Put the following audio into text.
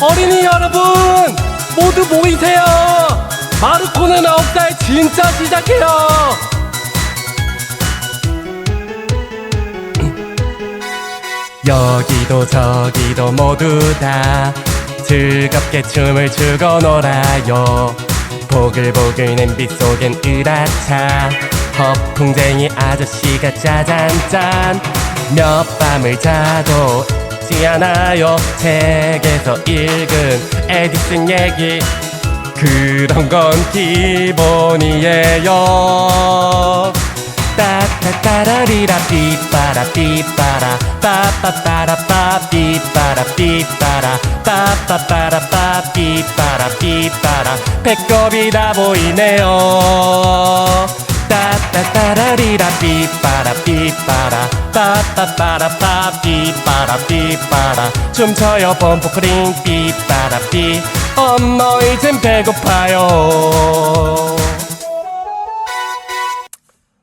어린이 여러분 모두 모이세요. 마르코는 9살 진짜 시작해요. 여기도 저기도 모두 다 즐겁게 춤을 추고 놀아요. 보글보글 냄비 속엔 으라차 허풍쟁이 아저씨가 짜잔짠. 몇 밤을 자도 지 않아요. 책에서 읽은 에디슨 얘기. 그런 건 기본이에요. 따따따라리라 삐빠라 삐빠라 빠빠빠라 빠삐빠라 삐빠라 빠빠빠라 빠삐빠라 삐빠라. 배꼽이 다 보이네요 따따따라리라 삐빠라 삐빠라 빠빠빠라 빠삐빠라 삐빠라. 춤춰요 pompo크링 삐빠라 삐 엄마 이젠 배고파요